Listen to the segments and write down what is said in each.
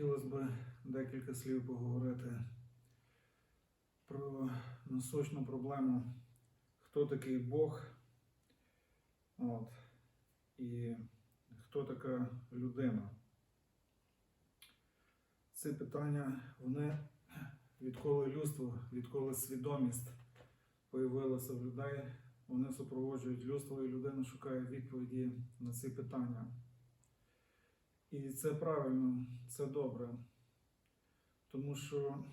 хотілося б декілька слів поговорити про насущну проблему, хто такий Бог, от, і хто така людина. Ці питання, вони відколи людство, відколи свідомість появилася в людей, вони супроводжують людство, і людина шукає відповіді на ці питання. І це правильно, це добре. Тому що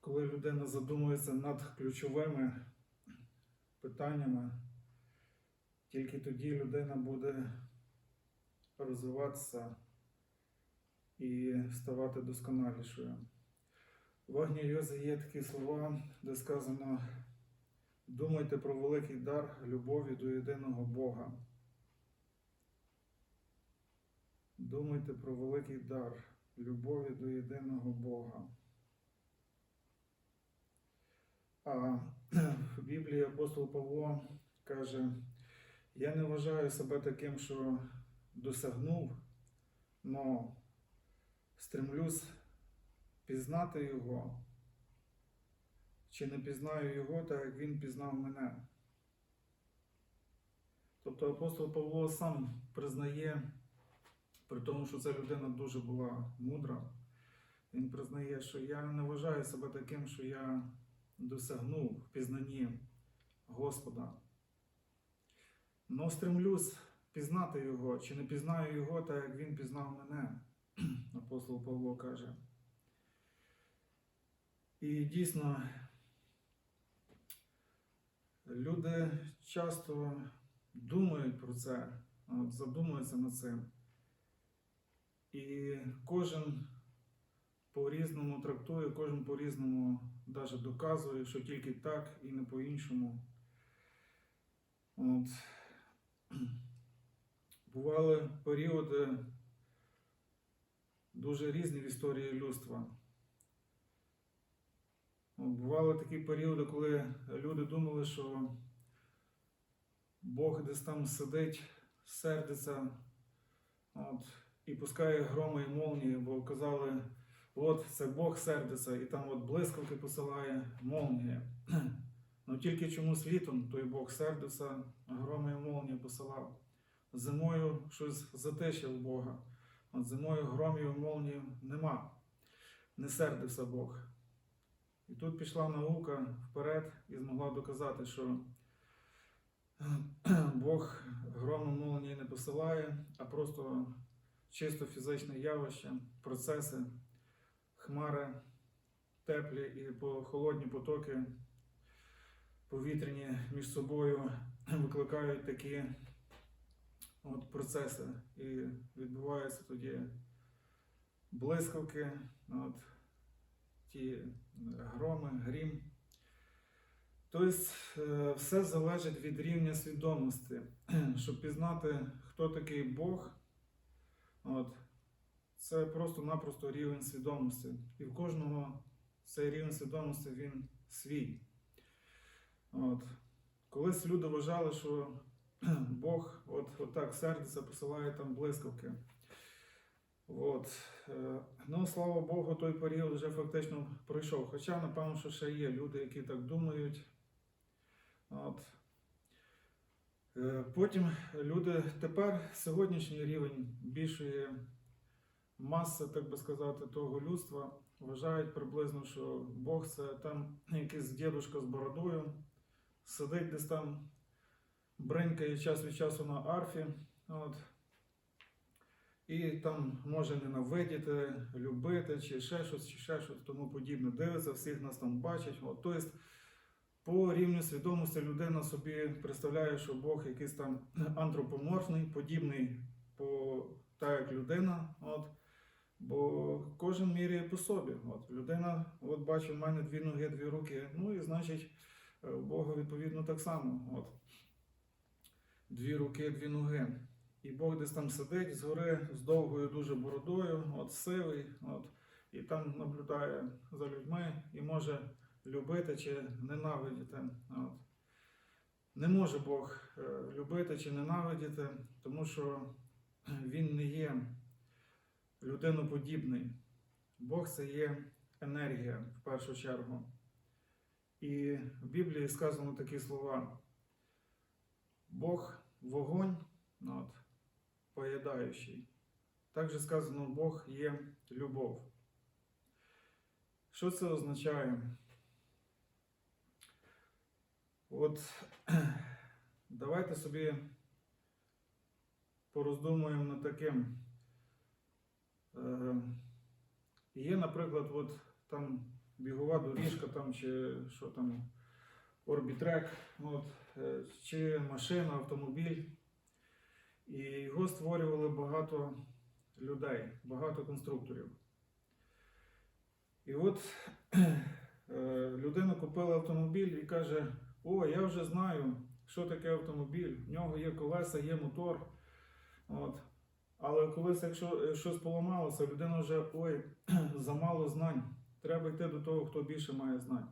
коли людина задумується над ключовими питаннями, тільки тоді людина буде розвиватися і ставати досконалішою. В Агні Йозі є такі слова, де сказано: думайте про великий дар любові до єдиного Бога. Думайте про великий дар любові до єдиного Бога. А в Біблії апостол Павло каже: Я не вважаю себе таким, що досягнув, но стремлюсь пізнати Його, чи не пізнаю Його, так як Він пізнав мене. Тобто апостол Павло сам признає, при тому, що ця людина дуже була мудра, він признає, що я не вважаю себе таким, що я досягнув в пізнанні Господа. Но стремлюсь пізнати Його, чи не пізнаю Його, так як Він пізнав мене, апостол Павло каже. І дійсно, люди часто думають про це, задумуються над цим. І кожен по-різному трактує, кожен по-різному навіть доказує, що тільки так і не по-іншому. От. Бували періоди дуже різні в історії людства. Бували такі періоди, коли люди думали, що Бог десь там сидить, сердиться от, і пускає громи і молнії, бо казали, от це Бог сердиться, і там от блискавки посилає молнії. Ну тільки чомусь літом той Бог сердився, громи і молнії посилав. Зимою щось затишив Бога. От зимою громів і молнів нема. Не сердився Бог. І тут пішла наука вперед і змогла доказати, що Бог грому молнії не посилає, а просто чисто фізичне явище, процеси, хмари теплі і холодні потоки повітряні між собою викликають такі от процеси. І відбуваються тоді блискавки, от, ті громи, грім. Тобто е, все залежить від рівня свідомості. Щоб пізнати, хто такий Бог, от, це просто-напросто рівень свідомості. І в кожного цей рівень свідомості він свій. От. Колись люди вважали, що Бог от, от так сердиться, посилає там блискавки. От. е, Ну, слава Богу, той період вже фактично пройшов. Хоча, напевно, що ще є люди, які так думають. От. Е, Потім люди тепер сьогоднішній рівень більшої маси, так би сказати, того людства вважають приблизно, що Бог це там якийсь дідушка з бородою, сидить десь там, бринкає час від часу на арфі. От. І там може ненавидіти, любити, чи ще щось, чи ще щось тому подібне. Дивиться, всіх нас там бачить. От, тобто, по рівню свідомості людина собі представляє, що Бог якийсь там антропоморфний, подібний по так, як людина. От. Бо кожен міряє по собі. От, людина, от бачу, в мене дві ноги, дві руки. Ну і значить, е, у Бога відповідно так само. От. Дві руки, дві ноги. І Бог десь там сидить згори з довгою дуже бородою, от сивий, от, і там наблюдає за людьми і може любити чи ненавидіти. От. Не може Бог е, любити чи ненавидіти, тому що Він не є людиноподібний. Бог це є енергія в першу чергу. І в Біблії сказано такі слова: Бог вогонь, от, поїдаючий. Також сказано, Бог є любов. Що це означає? От давайте собі пороздумуємо над таким. Е, Є, наприклад, от там бігова доріжка, там, чи що там, орбітрек, от, е, чи машина, автомобіль. І його створювали багато людей, багато конструкторів. І от е, людина купила автомобіль і каже: О, я вже знаю, що таке автомобіль. В нього є колеса, є мотор. От. Але колись, якщо е, щось поламалося, людина вже ой, замало знань. Треба йти до того, хто більше має знань.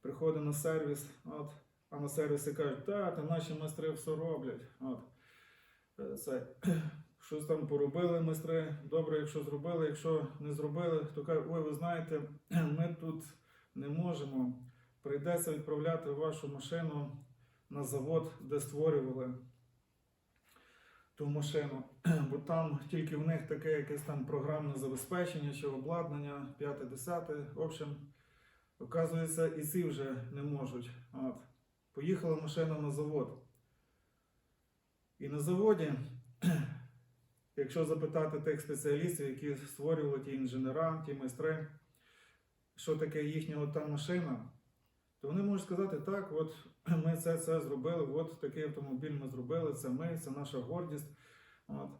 Приходить на сервіс, от, а на сервісі кажуть, та, та наші майстри все роблять. От. Це, щось там поробили майстри, добре, якщо зробили, якщо не зробили, то кажуть, ой, ви знаєте, ми тут не можемо. Прийдеться відправляти вашу машину на завод, де створювали ту машину, бо там тільки в них таке якесь там програмне забезпечення чи обладнання, 5-10, в общем, оказується, і ці вже не можуть. От. Поїхала машина на завод. І на заводі, якщо запитати тих спеціалістів, які створювали ті інженера, ті майстри, що таке їхня та машина, то вони можуть сказати, так, от ми це, це зробили, от такий автомобіль ми зробили, це ми, це наша гордість. От.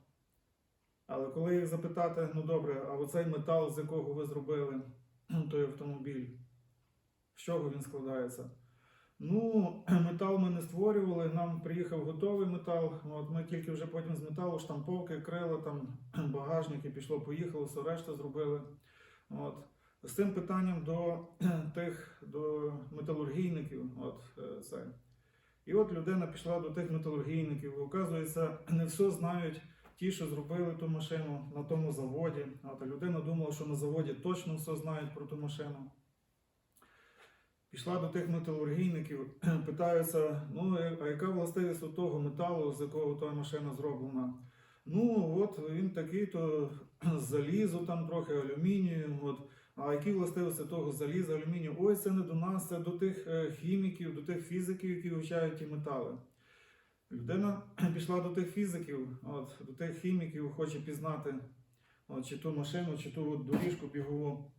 Але коли їх запитати, ну добре, а оцей метал, з якого ви зробили той автомобіль, з чого він складається? Ну, метал ми не створювали, нам приїхав готовий метал. От ми тільки вже потім з металу штамповки, крила, там багажники, пішло, поїхало, все решта зробили. От. З цим питанням до тих до металургійників. От, е, це. І от людина пішла до тих металургійників. Оказується, не все знають ті, що зробили ту машину на тому заводі. От, людина думала, що на заводі точно все знають про ту машину. Пішла до тих металургійників, питаються, ну, а яка властивість у того металу, з якого та машина зроблена? Ну, от він такий, то залізо там трохи алюмінію. От. А які властивості того заліза, алюмінію? Ой, це не до нас, це до тих е, хіміків, до тих фізиків, які вивчають ті метали. Людина пішла до тих фізиків, от, до тих хіміків, хоче пізнати от, чи ту машину, чи ту доріжку бігову.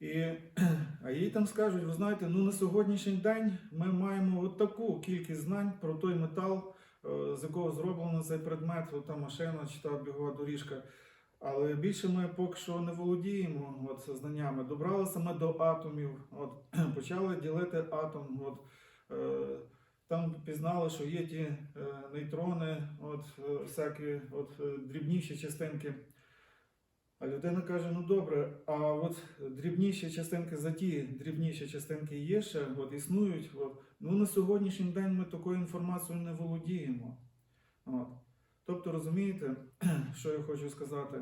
І, а їй там скажуть, ви знаєте, ну на сьогоднішній день ми маємо от таку кількість знань про той метал, е, з якого зроблено цей предмет, та машина чи та бігова доріжка. Але більше ми поки що не володіємо от, знаннями. Добралися ми до атомів, от, почали ділити атом. От, е, там пізнали, що є ті е, нейтрони, от, е, всякі от, е, дрібніші частинки. А людина каже: ну добре, а от дрібніші частинки за ті дрібніші частинки є ще, от, існують. От. Ну на сьогоднішній день ми такою інформацією не володіємо. От. Тобто, розумієте, що я хочу сказати?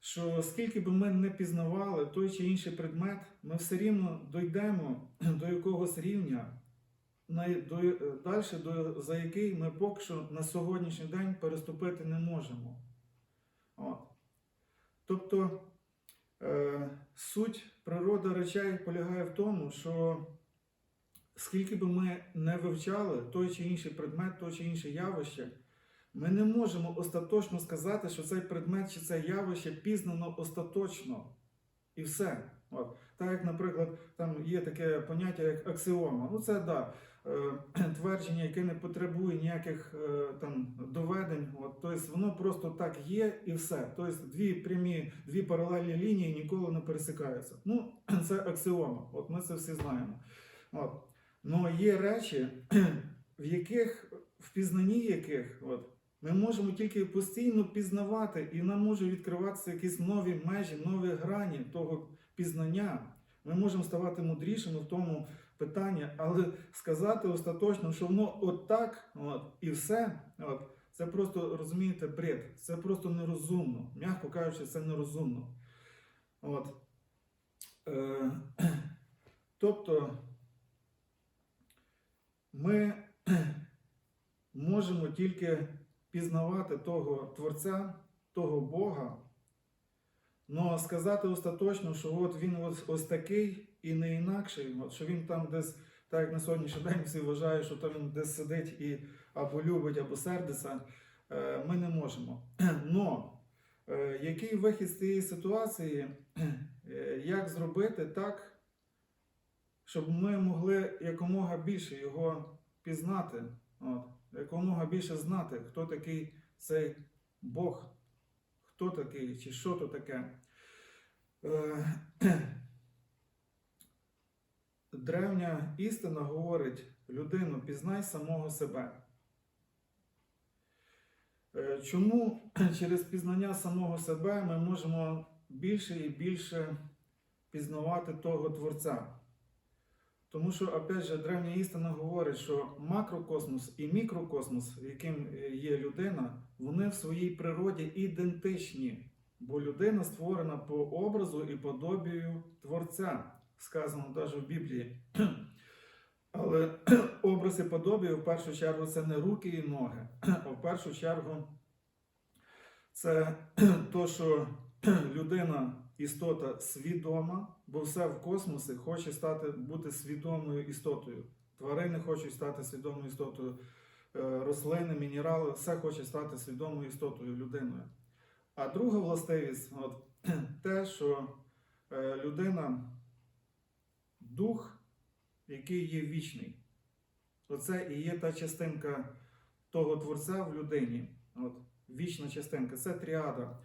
Що скільки би ми не пізнавали той чи інший предмет, ми все рівно дійдемо до якогось рівня, далі, до, за який ми поки що на сьогоднішній день переступити не можемо. От. Тобто е, суть природи речей полягає в тому, що скільки би ми не вивчали той чи інший предмет, той чи інше явище, ми не можемо остаточно сказати, що цей предмет чи це явище пізнано остаточно. І все. От. Так як, наприклад, там є таке поняття, як аксіома. Ну, це да, е, твердження, яке не потребує ніяких е, там доведень. От. Тобто воно просто так є і все. Тобто дві прямі, дві паралельні лінії ніколи не пересикаються. Ну, це аксіома. От ми це всі знаємо. От. Ну є речі, в яких, в пізнанні яких, от, ми можемо тільки постійно пізнавати, і нам може відкриватися якісь нові межі, нові грані того пізнання. Ми можемо ставати мудрішими в тому питанні, але сказати остаточно, що воно отак, от, і все, от, Це просто, розумієте, бред. Це просто нерозумно. М'яко кажучи, це нерозумно. От. Е, тобто ми можемо тільки пізнавати того Творця, того Бога, але сказати остаточно, що от він ось, ось такий і не інакший, що він там десь, так як на сьогоднішній день всі вважають, що там він десь сидить і або любить, або сердиться, е, ми не можемо. Но е, який вихід з цієї ситуації, е, як зробити так, щоб ми могли якомога більше його пізнати, от, якомога більше знати, хто такий цей Бог, хто такий чи що то таке. Е, Древня істина говорить: людину, пізнай самого себе. Е, Чому через пізнання самого себе ми можемо більше і більше пізнавати того Творця? Тому що, опять же, древня істина говорить, що макрокосмос і мікрокосмос, яким е, є людина, вони в своїй природі ідентичні, бо людина створена по образу і подобію Творця, сказано навіть в Біблії. Але образ і подобію в першу чергу це не руки і ноги, а в першу чергу це то, що людина істота свідома, бо все в космосі хоче стати бути свідомою істотою. Тварини хочуть стати свідомою істотою, е, рослини, мінерали, все хоче стати свідомою істотою людиною. А друга властивість от, те, що е, людина дух, який є вічний. Оце і є та частинка того творця в людині. От, вічна частинка. Це тріада.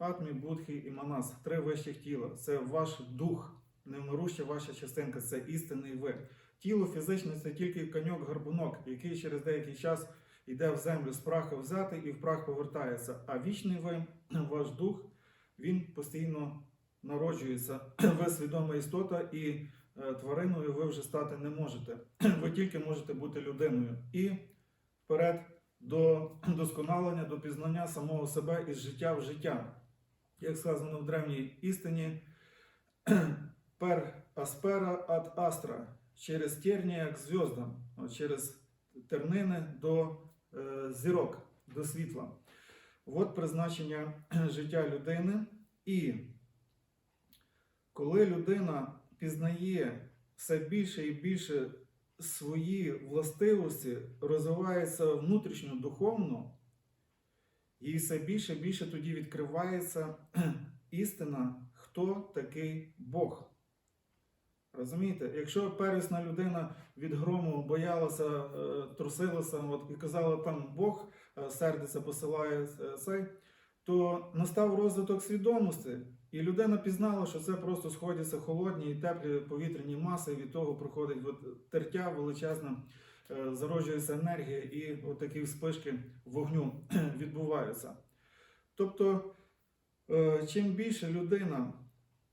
Атмі, Будхи і Манас, три вищих тіла. Це ваш дух, невмируща ваша частинка, це істинний ви. Тіло фізичне це тільки коньок-гарбунок, який через деякий час йде в землю з праха взяти і в прах повертається. А вічний ви, ваш дух, він постійно народжується. Ви свідома істота, і е, твариною ви вже стати не можете. Ви тільки можете бути людиною. І вперед до досконалення, до пізнання самого себе із життя в життя як сказано в древній істині, пер аспера ад астра, через тернія к зв'яздам, через тернини до е, зірок, до світла. От призначення життя людини. І коли людина пізнає все більше і більше свої властивості, розвивається внутрішньо духовно, і все більше і більше тоді відкривається істина, хто такий Бог. Розумієте, якщо первісна людина від грому боялася, е, трусилася от, і казала, там Бог е, сердиться, посилає е, цей, то настав розвиток свідомості, і людина пізнала, що це просто сходяться холодні і теплі повітряні маси, і від того проходить от, тертя величезна зароджується енергія, і от такі вспишки вогню відбуваються. Тобто, е, чим більше людина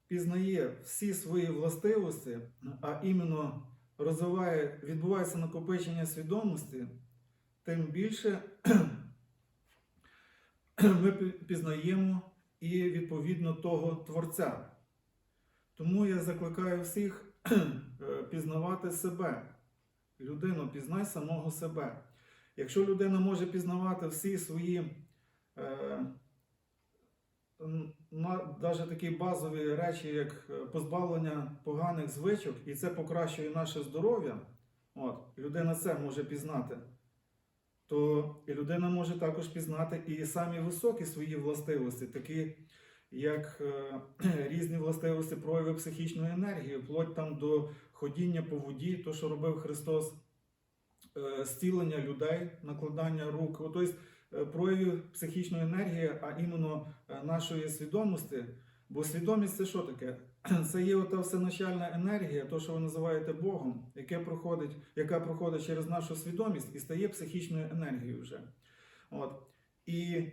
пізнає всі свої властивості, а іменно розвиває, відбувається накопичення свідомості, тим більше ми пізнаємо і відповідно того Творця. Тому я закликаю всіх е, пізнавати себе. Людину, пізнай самого себе. Якщо людина може пізнавати всі свої е, навіть такі базові речі, як е, позбавлення поганих звичок, і це покращує наше здоров'я, от, людина це може пізнати, то людина може також пізнати і самі високі свої властивості, такі як е, різні властивості прояви психічної енергії, вплоть там до ходіння по воді, то, що робив Христос, е, зцілення людей, накладання рук, тобто е, проявів психічної енергії, а іменно е, нашої свідомості. Бо свідомість це що таке? Це є ота всеначальна енергія, то, що ви називаєте Богом, яке проходить, яка проходить через нашу свідомість і стає психічною енергією вже. От. І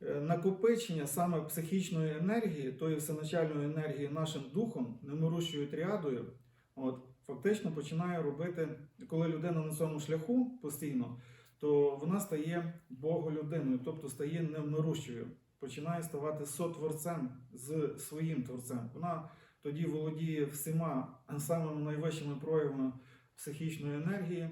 накопичення саме психічної енергії, тої всеначальної енергії нашим духом, немирущою тріадою, от, фактично починає робити, коли людина на цьому шляху постійно, то вона стає боголюдиною, тобто стає невмирущою, починає ставати сотворцем з своїм творцем. Вона тоді володіє всіма самими найвищими проявами психічної енергії,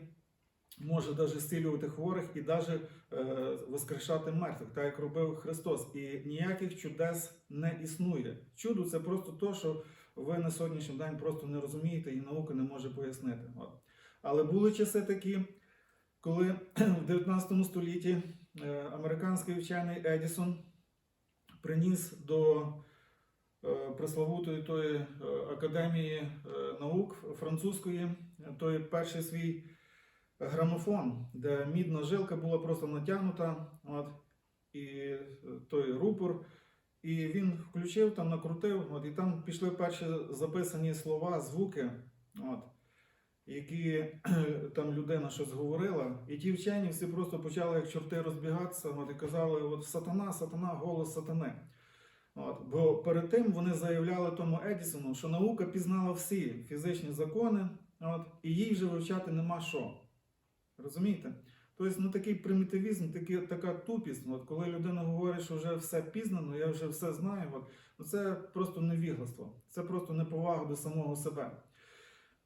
може навіть зцілювати хворих і навіть е, воскрешати мертвих, так як робив Христос. І ніяких чудес не існує. Чудо це просто то, що ви на сьогоднішній день просто не розумієте і наука не може пояснити. От. Але були часи такі, коли в 19 столітті е, американський вчений Едісон приніс до е, пресловутої тої е, академії наук французької той перший свій грамофон, де мідна жилка була просто натягнута, от, і той рупор. І він включив там, накрутив, от, і там пішли перші записані слова, звуки, от, які там людина щось говорила. І ті вчені всі просто почали як чорти розбігатися от, і казали: от сатана, сатана, голос сатани. От, бо перед тим вони заявляли тому Едісону, що наука пізнала всі фізичні закони, от, і їй вже вивчати нема що. Розумієте? Тобто, ну такий примітивізм, такий, така тупість, ну, от, коли людина говорить, що вже все пізнано, я вже все знаю, от, ну, це просто невігластво, це просто неповага до самого себе.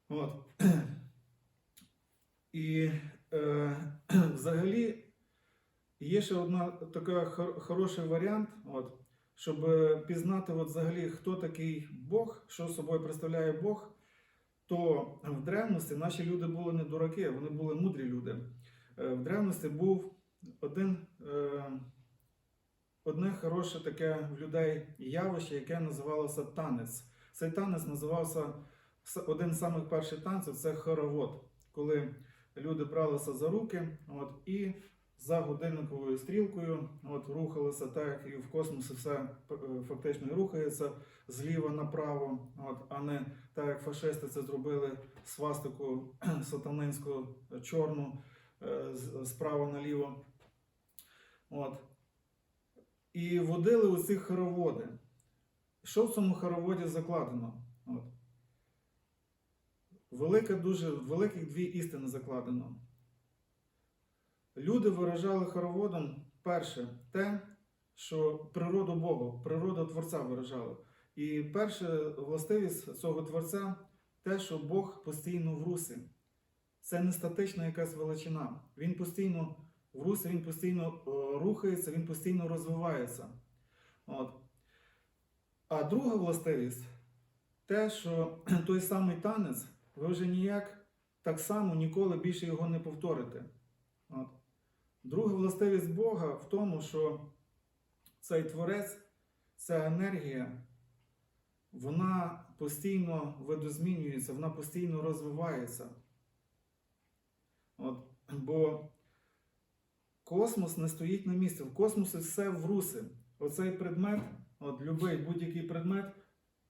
От. І е, взагалі є ще одна така хор- хороший варіант, от, щоб пізнати от, взагалі, хто такий Бог, що собою представляє Бог, то в древності наші люди були не дураки, вони були мудрі люди. Е, В древності був один, е, одне хороше таке в людей явище, яке називалося танець. Цей танець називався один з самих перших танців це хоровод, коли люди бралися за руки от, і за годинниковою стрілкою от, рухалися так, і в космосі все е, фактично рухається зліва направо, от, а не так, як фашисти це зробили свастику сатанинську чорну справа наліво. От. І водили у ці хороводи. Що в цьому хороводі закладено? От. Велика дуже, великих дві істини закладено. Люди виражали хороводом перше те, що природу Бога, природу Творця виражали. І перша властивість цього Творця те, що Бог постійно в русі. Це не статична якась величина. Він постійно в русі, він постійно е, рухається, він постійно розвивається. От. А друга властивість те, що той самий танець, ви вже ніяк так само ніколи більше його не повторите. От. Друга властивість Бога в тому, що цей творець, ця енергія, вона постійно видозмінюється, вона постійно розвивається. От, бо космос не стоїть на місці. В космосі все в русі. Оцей предмет, от любий будь-який предмет,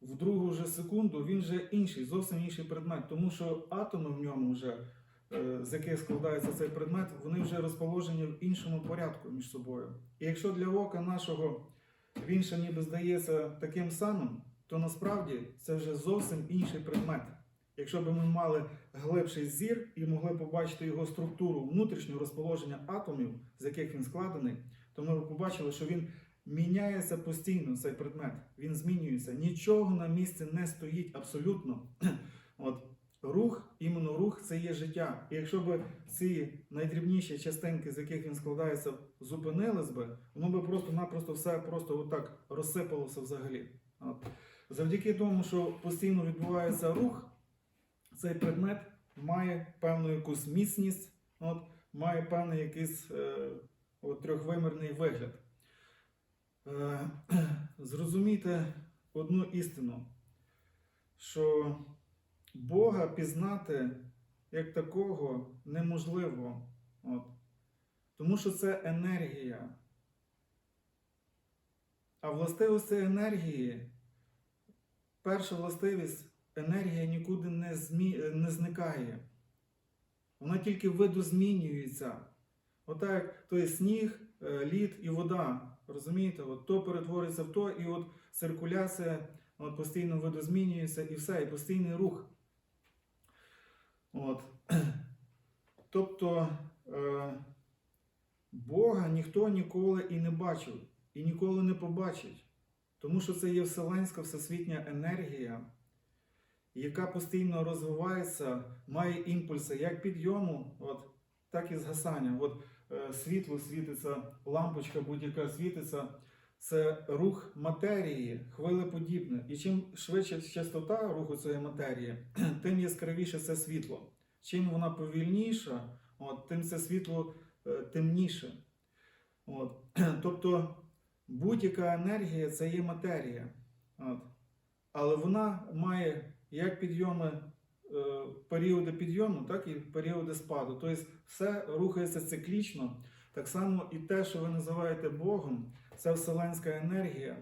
в другу же секунду він вже інший, зовсім інший предмет. Тому що атоми в ньому вже, е, з яких складається цей предмет, вони вже розположені в іншому порядку між собою. І якщо для ока нашого він ще ніби здається таким самим, то насправді це вже зовсім інший предмет. Якщо б ми мали глибший зір і могли побачити його структуру внутрішнього розположення атомів, з яких він складений, то ми б побачили, що він міняється постійно, цей предмет. Він змінюється. Нічого на місці не стоїть абсолютно. От рух, іменно рух це є життя. І якщо б ці найдрібніші частинки, з яких він складається, зупинились би, воно би просто-напросто все просто отак розсипалося взагалі. От. Завдяки тому, що постійно відбувається рух, цей предмет має певну якусь міцність, от, має певний якийсь е, от, трьохвимірний вигляд. Е, зрозумійте одну істину, що Бога пізнати як такого неможливо. От. Тому що це енергія. А властивість енергії, перша властивість енергія нікуди не, змі... не зникає. Вона тільки видозмінюється. Отак, як той сніг, е, лід і вода. Розумієте? От то перетворюється в то, і от циркуляція от постійно видозмінюється і все, і постійний рух. От. Тобто, е, Бога ніхто ніколи і не бачив, і ніколи не побачить. Тому що це є вселенська всесвітня енергія, яка постійно розвивається, має імпульси як підйому, от, так і згасання. От, е, світло світиться, лампочка будь-яка світиться. Це рух матерії, хвилеподібне. І чим швидше частота руху цієї матерії, тим яскравіше це світло. Чим вона повільніша, от, тим це світло е, темніше. От. Тобто будь-яка енергія це є матерія. От. Але вона має як підйоми, е, періоди підйому, так і періоди спаду. Тобто все рухається циклічно. Так само і те, що ви називаєте Богом, це вселенська енергія.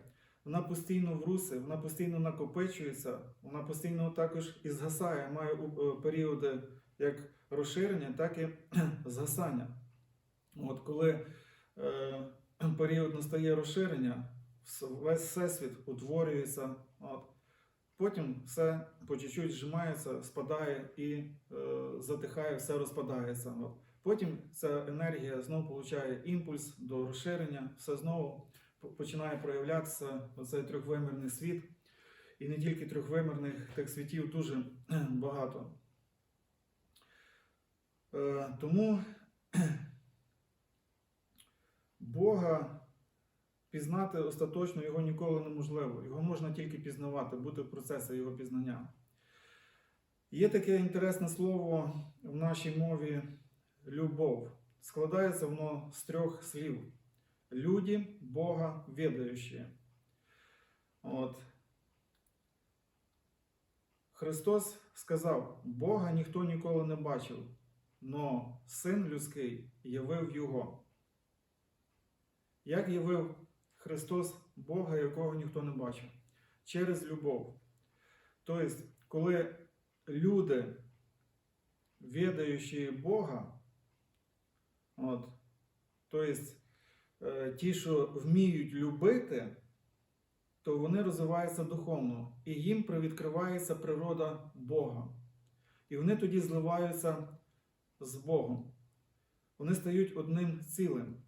Вона постійно в русі, вона постійно накопичується, вона постійно також і згасає, має е, періоди як розширення, так і згасання. От коли е, період настає розширення, весь всесвіт утворюється, от, потім все по чуть-чуть зжимається, спадає і е, затихає, все розпадається. От. Потім ця енергія знову получає імпульс до розширення, все знову починає проявлятися оцей трьохвимірний світ. І не тільки трьохвимірних тих світів дуже багато. Е, тому Бога пізнати остаточно його ніколи неможливо. Його можна тільки пізнавати, бути в процесі його пізнання. Є таке інтересне слово в нашій мові любов. Складається воно з трьох слів: люди, Бога, відаючі. От. Христос сказав: Бога ніхто ніколи не бачив, но Син людський явив Його. Як явив Христос Бога, якого ніхто не бачив? Через любов. Тобто, коли люди, відаючи Бога, от, тобто, е, ті, що вміють любити, то вони розвиваються духовно, і їм привідкривається природа Бога. І вони тоді зливаються з Богом. Вони стають одним цілим.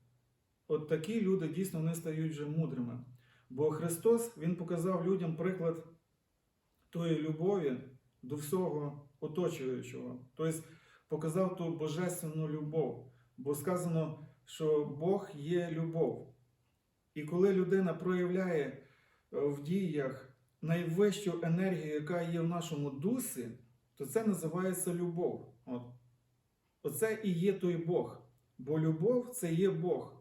От такі люди дійсно не стають вже мудрими. Бо Христос Він показав людям приклад тої любові до всього оточуючого. Тобто показав ту божественну любов. Бо сказано, що Бог є любов. І коли людина проявляє е, в діях найвищу енергію, яка є в нашому дусі, то це називається любов. От. Оце і є той Бог. Бо любов це є Бог.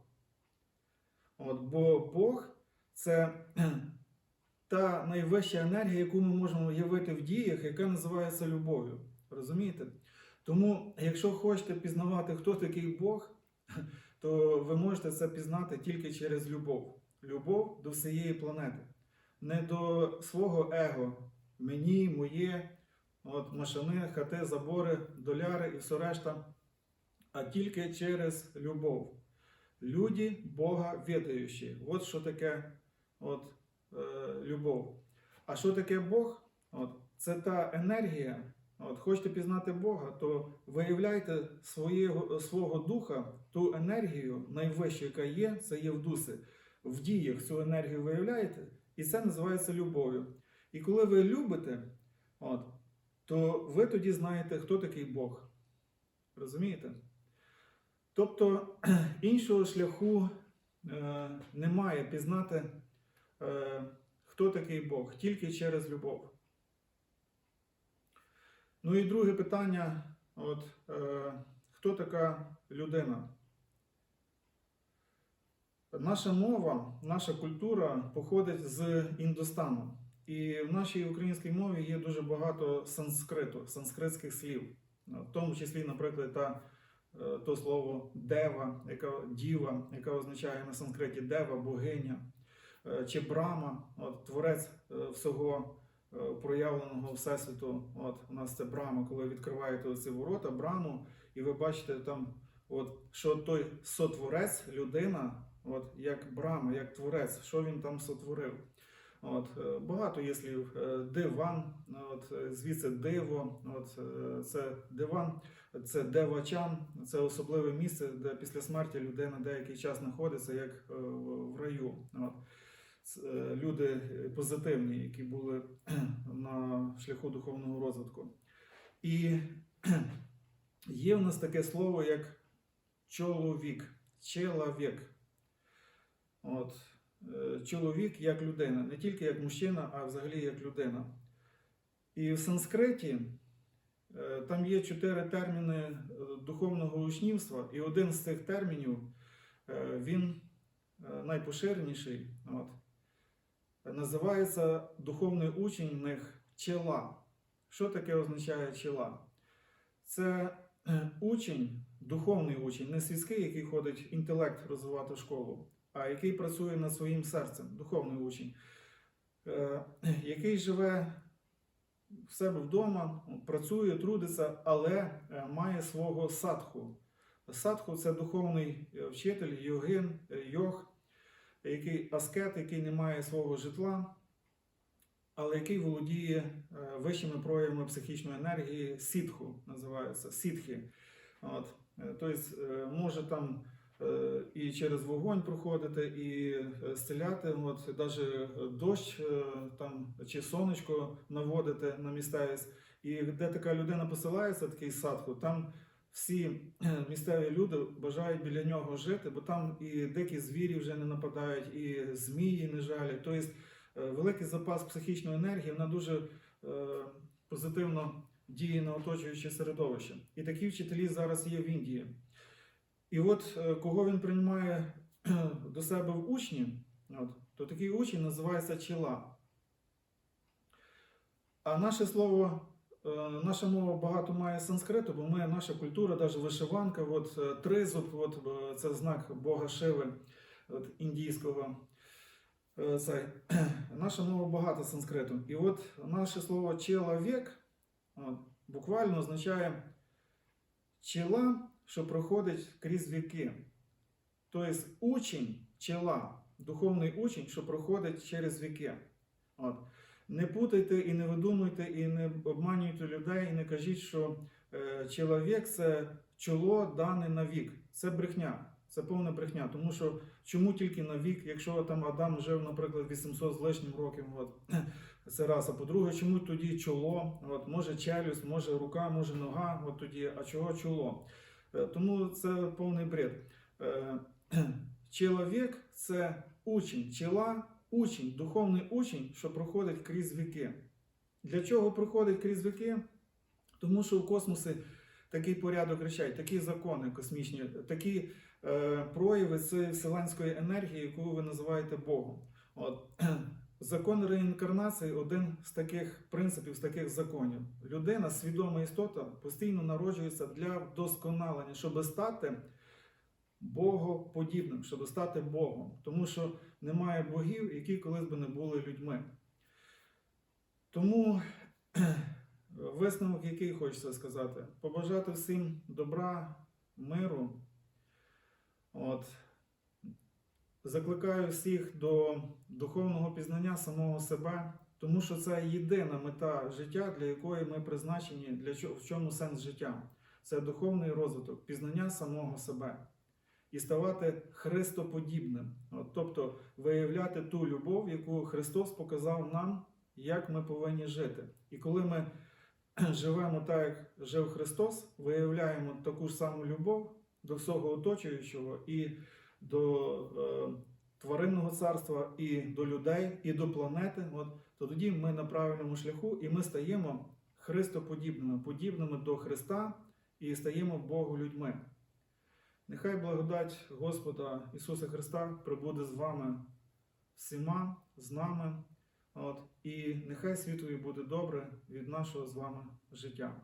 От, бо Бог це та найвища енергія, яку ми можемо явити в діях, яка називається любов'ю. Розумієте? Тому, якщо хочете пізнавати, хто такий Бог, то ви можете це пізнати тільки через любов. Любов до всієї планети. Не до свого его, мені, моє, от, машини, хати, забори, доляри і все решта, а тільки через любов. Люди Бога відаючі. От що таке от, е, любов. А що таке Бог? От, це та енергія. От, хочете пізнати Бога, то виявляйте своєго, свого духа, ту енергію, найвищу, яка є, це є в дусі. В діях цю енергію виявляєте, і це називається любов'ю. І коли ви любите, от, то ви тоді знаєте, хто такий Бог. Розумієте? Тобто іншого шляху е, немає пізнати, е, хто такий Бог, тільки через любов. Ну і друге питання: от, е, хто така людина? Наша мова, наша культура походить з Індостану. І в нашій українській мові є дуже багато санскриту, санскритських слів, в тому числі, наприклад, та то слово дева, яка діва, яка означає на санскриті дева, богиня, е, чи брама, от, творець е, всього е, проявленого всесвіту. От у нас це брама, коли відкриваєте ці ворота, браму, і ви бачите там, от, що той сотворець, людина, от, як брама, як творець, що він там сотворив. От, е, багато є слів. Е, Диван, от, е, звідси диво, от, це диван Це Девачан, це особливе місце, де після смерті людина деякий час знаходиться, як в раю. От. Люди позитивні, які були на шляху духовного розвитку. І є в нас таке слово, як чоловік, чоловік. От. Е, Чоловік як людина, не тільки як мужчина, а взагалі як людина. І в санскриті е, там є чотири терміни е, духовного учнівства, і один з цих термінів він найпоширеніший. От, називається духовний учень в них чела. Що таке означає чела? Це учень, духовний учень, не світський, який ходить інтелект розвивати в школу, а який працює над своїм серцем, духовний учень, е, який живе в себе вдома, працює, трудиться, але е, має свого садху. Садху це духовний е, вчитель, йогин, йог, який аскет, який не має свого житла, але який володіє вищими проявами психічної енергії, сітху називається сітхи. От. Тобто може там і через вогонь проходити, і е, зціляти, от навіть дощ е, там, чи сонечко наводити на місцевість. І де така людина посилається, такий садху, там всі е, місцеві люди бажають біля нього жити, бо там і дикі звірі вже не нападають, і змії не жалять. Тобто е, великий запас психічної енергії, вона дуже е, позитивно діє на оточуюче середовище. І такі вчителі зараз є в Індії. І от е, кого він приймає до себе в учні, от, то такий учень називається чела. А наше слово, е, наша мова багато має санскриту, бо ми, наша культура, навіть вишиванка, от, е, тризуб, от, це знак Бога Шиви от, індійського. Е, Це, наша мова багато санскриту. І от наше слово чоловік буквально означає чела, що проходить крізь віки. Тобто учень, чела, духовний учень, що проходить через віки. От. Не путайте і не видумуйте, і не обманюйте людей, і не кажіть, що е, чоловік це чоло дане на вік. Це брехня. Це повна брехня. Тому що чому тільки на вік, якщо там Адам жив, наприклад, 800 з лишнім років, от, це раз. А по-друге, чому тоді чоло? От, може челюсть, може рука, може нога, от тоді, а чого чоло? Е, Тому це повний бред. Е, Чоловік це учень, чела, учень, духовний учень, що проходить крізь віки. Для чого проходить крізь віки? Тому що в космосі такий порядок речей, такі закони космічні, такі е, прояви цієї вселенської енергії, яку ви називаєте Богом. От. Закон реінкарнації один з таких принципів, з таких законів. Людина, свідома істота, постійно народжується для вдосконалення, щоб стати богоподібним, щоб стати Богом. Тому що немає богів, які колись би не були людьми. Тому висновок, який хочеться сказати, побажати всім добра, миру. От. Закликаю всіх до духовного пізнання самого себе, тому що це єдина мета життя, для якої ми призначені, для чого, в чому сенс життя. Це духовний розвиток, пізнання самого себе і ставати христоподібним. От, тобто виявляти ту любов, яку Христос показав нам, як ми повинні жити. І коли ми живемо так, як жив Христос, виявляємо таку ж саму любов до всього оточуючого і до е, тваринного царства, і до людей, і до планети, от, то тоді ми на правильному шляху і ми стаємо христоподібними, подібними до Христа і стаємо Богу людьми. Нехай благодать Господа Ісуса Христа прибуде з вами всіма, з нами. От, і нехай світові буде добре від нашого з вами життя.